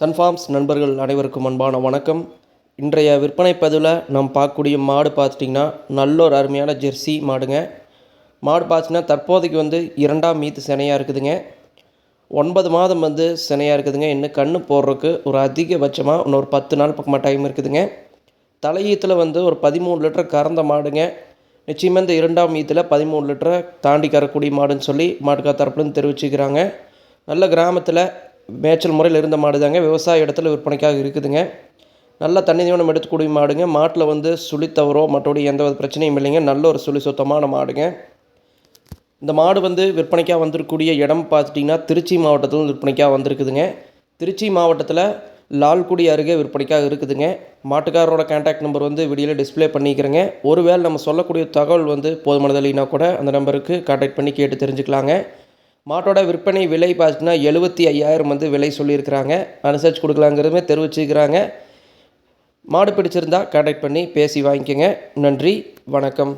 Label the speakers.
Speaker 1: Sun Farms நண்பர்கள் அனைவருக்கும் அன்பான வணக்கம். இன்றைய விற்பனை பதிவில் நாம் பார்க்கக்கூடிய மாடு பார்த்துட்டிங்கன்னா நல்ல ஒரு அருமையான ஜெர்சி மாடுங்க. மாடு பார்த்திங்கன்னா தற்போதைக்கு வந்து இரண்டாம் மீத்து சினையாக இருக்குதுங்க. ஒன்பது மாதம் வந்து சினையாக இருக்குதுங்க. இன்னும் கண்ணு போடுறதுக்கு ஒரு அதிகபட்சமாக இன்னொரு பத்து நாள் பக்கமாக டைம் இருக்குதுங்க. தலையீத்தில் வந்து ஒரு பதிமூணு லிட்டர் கறந்த மாடுங்க. நிச்சயமாக இந்த இரண்டாம் ஈத்தில் பதிமூணு லிட்டரை தாண்டி கறக்கூடிய மாடுன்னு சொல்லி மாட்டுக்கா தரப்புலன்னு தெரிவிச்சுக்கிறாங்க. நல்ல கிராமத்தில் மேய்ச்சல் முறையில் இருந்த மாடு தாங்க விவசாய இடத்துல விற்பனைக்காக இருக்குதுங்க. நல்ல தண்ணி தீவனம் எடுத்துக்கூடிய மாடுங்க. மாட்டில் வந்து சுழி தவறோ மற்றபடி எந்த வித பிரச்சனையும் இல்லைங்க. நல்ல ஒரு சுழி சுத்தமான மாடுங்க. இந்த மாடு வந்து விற்பனைக்காக வந்திருக்கக்கூடிய இடம் பார்த்துட்டிங்கன்னா திருச்சி மாவட்டத்தில் விற்பனைக்காக வந்திருக்குதுங்க. திருச்சி மாவட்டத்தில் லால்குடி அருகே விற்பனைக்காக இருக்குதுங்க. மாட்டுக்காரரோட கான்டாக்ட் நம்பர் வந்து வீடியோவில் டிஸ்ப்ளே பண்ணிக்கிறேங்க. ஒருவேளை நம்ம சொல்லக்கூடிய தகவல் வந்து போதுமானது இல்லைன்னா கூட அந்த நம்பருக்கு கான்டாக்ட் பண்ணி கேட்டு தெரிஞ்சுக்கலாங்க. மாட்டோட விற்பனை விலை பார்த்தீங்கன்னா எழுபத்தி ஐயாயிரம் வந்து விலை சொல்லியிருக்கிறாங்க. அனுசரிச்சு கொடுக்கலாங்கிறதுமே தெரிவிச்சுக்கிறாங்க மாடு பிடிச்சிருந்தா கான்டாக்ட் பண்ணி பேசி வாங்கிக்கோங்க. நன்றி வணக்கம்.